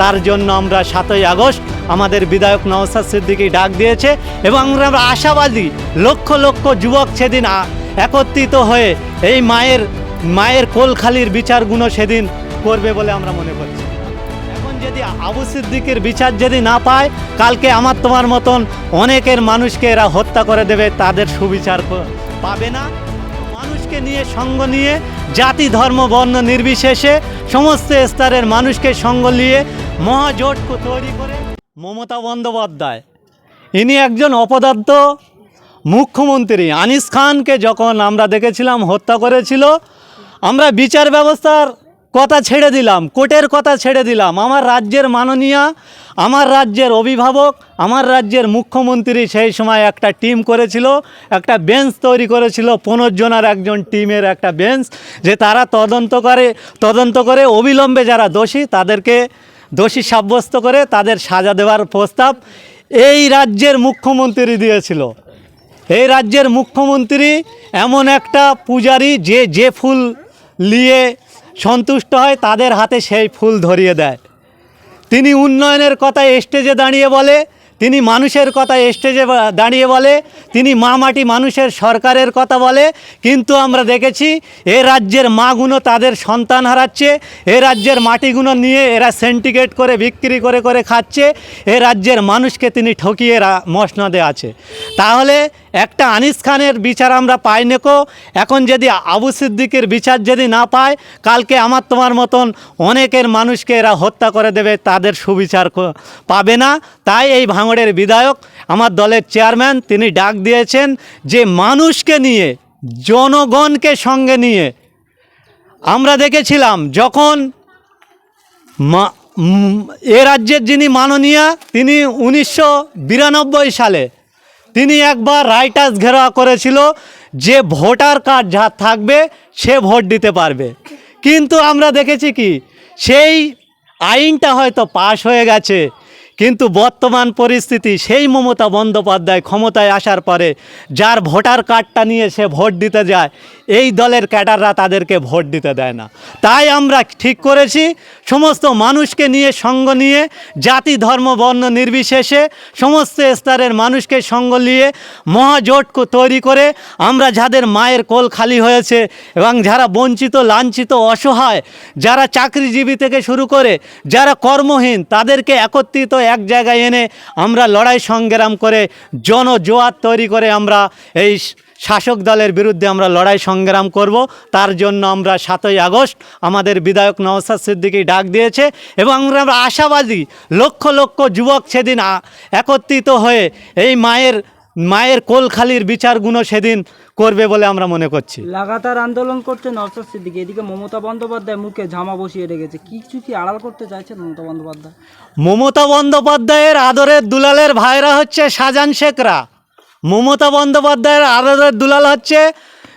তার জন্য আমরা সাতই আগস্ট আমাদের বিধায়ক নওসাদ সিদ্দিকি ডাক দিয়েছে এবং আমরা আশাবাদী লক্ষ লক্ষ যুবক সেদিন একত্রিত হয়ে এই মায়ের মায়ের কোলখালির বিচারগুলো সেদিন করবে বলে আমরা মনে করছি। এখন যদি আবু সিদ্দিকের বিচার যদি না পায়, কালকে আমার তোমার মতন অনেকের মানুষকে এরা হত্যা করে দেবে, তাদের সুবিচার পাবে না। মানুষকে নিয়ে, সঙ্গ নিয়ে, জাতি, ধর্ম, বর্ণ নির্বিশেষে সমস্ত স্তরের মানুষকে সঙ্গ নিয়ে মহাজোট তৈরি করে মমতা বন্দ্যোপাধ্যায়। ইনি একজন অপদার্থ মুখ্যমন্ত্রী। আনিস খানকে যখন আমরা দেখেছিলাম হত্যা করেছিল, আমরা বিচার ব্যবস্থার কথা ছেড়ে দিলাম, কোর্টের কথা ছেড়ে দিলাম। আমার রাজ্যের মাননীয়া, আমার রাজ্যের অভিভাবক, আমার রাজ্যের মুখ্যমন্ত্রী সেই সময় একটা টিম করেছিল, একটা বেঞ্চ তৈরি করেছিল, পনেরো জনের একজন টিমের একটা বেঞ্চ, যে তারা তদন্ত করে তদন্ত করে অবিলম্বে যারা দোষী, তাদেরকে দোষী সাব্যস্ত করে তাদের সাজা দেওয়ার প্রস্তাব এই রাজ্যের মুখ্যমন্ত্রী দিয়েছিল। এই রাজ্যের মুখ্যমন্ত্রী এমন একটা পূজারি, যে যে ফুল নিয়ে সন্তুষ্ট হয় তাদের হাতে সেই ফুল ধরিয়ে দেয়। তিনি উন্নয়নের কথা স্টেজে দাঁড়িয়ে বলে তিনি মানুষের কথা স্টেজে দাঁড়িয়ে বলে, তিনি মা মাটি মানুষের সরকারের কথা বলে। কিন্তু আমরা দেখেছি, এ রাজ্যের মাগুলো তাদের সন্তান হারাচ্ছে, এ রাজ্যের মাটিগুলো নিয়ে এরা সেন্টিকেট করে, বিক্রি করে করে খাচ্ছে, এ রাজ্যের মানুষকে তিনি ঠকিয়ে মসনদে আছে। তাহলে একটা আনিস খানের বিচার আমরা পাই নেকো। এখন যদি আবু সিদ্দিকের বিচার যদি না পায়, কালকে আমার তোমার মতন অনেকের মানুষকে এরা হত্যা করে দেবে, তাদের সুবিচার পাবে না। তাই এই ভাঙড়ের বিধায়ক, আমার দলের চেয়ারম্যান, তিনি ডাক দিয়েছেন যে মানুষকে নিয়ে, জনগণকে সঙ্গে নিয়ে, আমরা দেখেছিলাম যখন এ রাজ্যের যিনি মাননীয়া, তিনি উনিশশো বিরানব্বই সালে, তিনি একবার রাইটার্স ঘেরাও করেছিল যে ভোটার কার্ড যা থাকবে, সে ভোট দিতে পারবে। কিন্তু আমরা দেখেছি কি, সেই আইনটা হয়তো পাশ হয়ে গেছে। কিন্তু বর্তমান পরিস্থিতি সেই মমতা বন্দ্যোপাধ্যায় ক্ষমতায় আসার পরে যার ভোটার কার্ডটা নিয়ে সে ভোট দিতে যায়, এই দলের ক্যাডাররা তাদেরকে ভোট দিতে দেয় না। তাই আমরা ঠিক করেছি, সমস্ত মানুষকে নিয়ে সঙ্গ নিয়ে, জাতি, ধর্ম, বর্ণ নির্বিশেষে সমস্ত স্তরের মানুষকে সঙ্গ নিয়ে মহাজোট তৈরি করে আমরা যাদের মায়ের কোল খালি হয়েছে এবং যারা বঞ্চিত, লাঞ্ছিত, অসহায়, যারা চাকরিজীবী থেকে শুরু করে, যারা কর্মহীন, তাদেরকে একত্রিত এক জায়গায় এনে আমরা লড়াই সংগ্রাম করে জনজোয়ার তৈরি করে আমরা এই শাসক দলের বিরুদ্ধে আমরা লড়াই সংগ্রাম করব। তার জন্য আমরা সাতই আগস্ট আমাদের বিধায়ক নওসাদ সিদ্দিকি ডাক দিয়েছে এবং আমরা আশাবাদী লক্ষ লক্ষ যুবক সেদিন একত্রিত হয়ে এই মায়ের মায়ের কোলখালির বিচারগুলো সেদিন করবে বলে আমরা মনে করছি। লাগাতার আন্দোলন করছে নওসাদ সিদ্দিকি। এদিকে মমতা বন্দ্যোপাধ্যায় মুখে ঝামা বসিয়ে রেখেছে। কিছু কি আড়াল করতে চাইছেন মমতা বন্দ্যোপাধ্যায়? মমতা বন্দ্যোপাধ্যায়ের আদরের দুলালের ভাইরা হচ্ছে শাহজাহান শেখরা। মমতা বন্দ্যোপাধ্যায়ের আদরের দুলাল হচ্ছে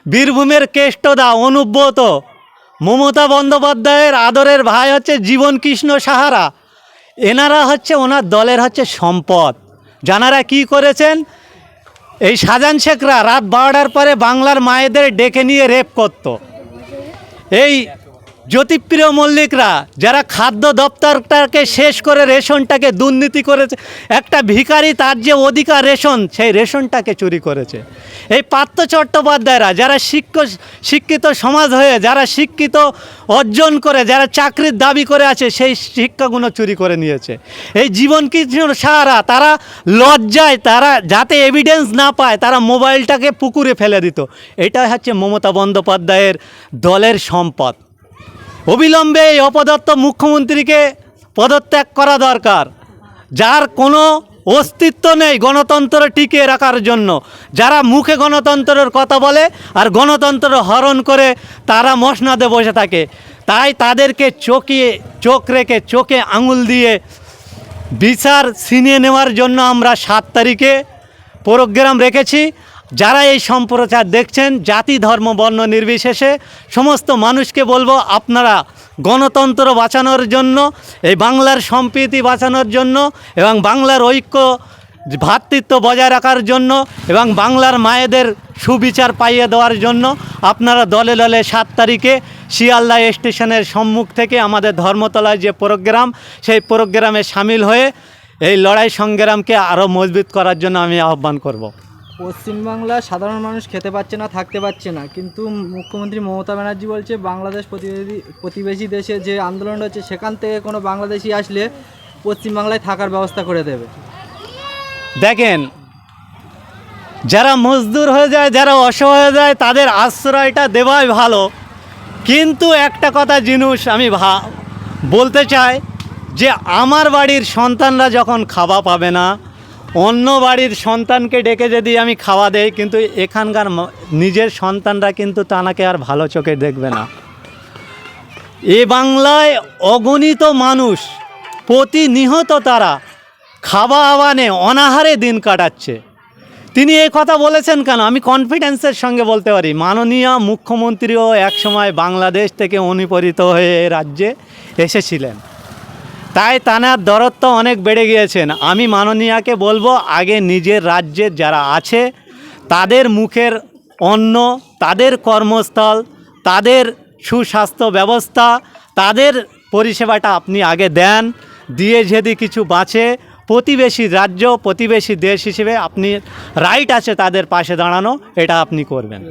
বীরভূমের কেষ্টদা অনুব্রত। মমতা বন্দ্যোপাধ্যায়ের আদরের ভাই হচ্ছে জীবন কৃষ্ণ সাহারা। এনারা হচ্ছে ওনার দলের হচ্ছে সম্পদ। জানারা কি করেছেন? এই সাজান শেখরা রাত বারোটার পরে বাংলার মায়েদের ডেকে নিয়ে রেপ করত। এই জ্যোতিপ্রিয় মল্লিকরা, যারা খাদ্য দপ্তরটাকে শেষ করে রেশনটাকে দুর্নীতি করেছে, একটা ভিখারি তার যে অধিকার রেশন, সেই রেশনটাকে চুরি করেছে। এই পার্থ চট্টোপাধ্যায়রা, যারা শিক্ষ, শিক্ষিত সমাজ হয়ে, যারা শিক্ষিত অর্জন করে, যারা চাকরির দাবি করে আছে, সেই শিক্ষাগুলো চুরি করে নিয়েছে। এই জীবন কৃষ্ণ সাহারা তারা লজ্জায়, তারা যাতে এভিডেন্স না পায়, তারা মোবাইলটাকে পুকুরে ফেলে দিত। এটাই হচ্ছে মমতা বন্দ্যোপাধ্যায়ের দলের সম্পদ। অবিলম্বে এই অপদত্ত মুখ্যমন্ত্রীকে পদত্যাগ করা দরকার, যার কোনো অস্তিত্ব নেই গণতন্ত্র টিকিয়ে রাখার জন্য। যারা মুখে গণতন্ত্রের কথা বলে আর গণতন্ত্র হরণ করে, তারা মসনাদে বসে থাকে। তাই তাদেরকে চোখিয়ে চোখ রেখে, চোখে আঙুল দিয়ে বিচার ছিনিয়ে নেওয়ার জন্য আমরা সাত তারিখে প্রোগ্রাম রেখেছি। যারা এই সম্প্রচার দেখছেন, জাতি, ধর্ম, বর্ণ নির্বিশেষে সমস্ত মানুষকে বলব আপনারা গণতন্ত্র বাঁচানোর জন্য, এই বাংলার সম্প্রীতি বাঁচানোর জন্য এবং বাংলার ঐক্য ভ্রাতৃত্ব বজায় রাখার জন্য এবং বাংলার মায়েদের সুবিচার পাইয়ে দেওয়ার জন্য আপনারা দলে দলে সাত তারিখে শিয়ালদা স্টেশনের সম্মুখ থেকে আমাদের ধর্মতলায় যে প্রোগ্রাম, সেই প্রোগ্রামে সামিল হয়ে এই লড়াই সংগ্রামকে আরও মজবুত করার জন্য আমি আহ্বান করব। পশ্চিমবাংলার সাধারণ মানুষ খেতে পাচ্ছে না, থাকতে পারছে না। কিন্তু মুখ্যমন্ত্রী মমতা ব্যানার্জি বলছে, বাংলাদেশ প্রতিবেশী প্রতিবেশী দেশে যে আন্দোলন হচ্ছে, সেখান থেকে কোনো বাংলাদেশি আসলে পশ্চিমবাংলায় থাকার ব্যবস্থা করে দেবে। দেখেন, যারা মজদুর হয়ে যায়, যারা অসহায় হয়ে যায়, তাদের আশ্রয়টা দেওয়াই ভালো। কিন্তু একটা কথা জিনিস, আমি ভা, বলতে চাই যে, আমার বাড়ির সন্তানরা যখন খাওয়া পাবে না অন্য বাড়ির সন্তানকে ডেকে যদি আমি খাওয়া দেই, কিন্তু এখানকার নিজের সন্তানরা কিন্তু তানাকে আর ভালো চোখে দেখবে না। এ বাংলায় অগণিত মানুষ, প্রতিনিহত তারা খাওয়া আওয়ানে অনাহারে দিন কাটাচ্ছে। তিনি এই কথা বলেছেন কেন? আমি কনফিডেন্সের সঙ্গে বলতে পারি। মাননীয় মুখ্যমন্ত্রীও একসময় বাংলাদেশ থেকে অনুপরিত হয়ে রাজ্যে এসেছিলেন। তাই তানার দরত্ব অনেক বেড়ে গিয়েছেন আমি মাননীয়াকে বলব, আগে নিজের রাজ্যের যারা আছে, তাদের মুখের অন্ন, তাদের কর্মস্থল, তাদের সুস্বাস্থ্য ব্যবস্থা, তাদের পরিষেবাটা আপনি আগে দেন, দিয়ে যদি কিছু বাঁচে, প্রতিবেশী রাজ্য, প্রতিবেশী দেশ হিসেবে আপনি রাইট আছে তাদের পাশে দাঁড়ানো, এটা আপনি করবেন।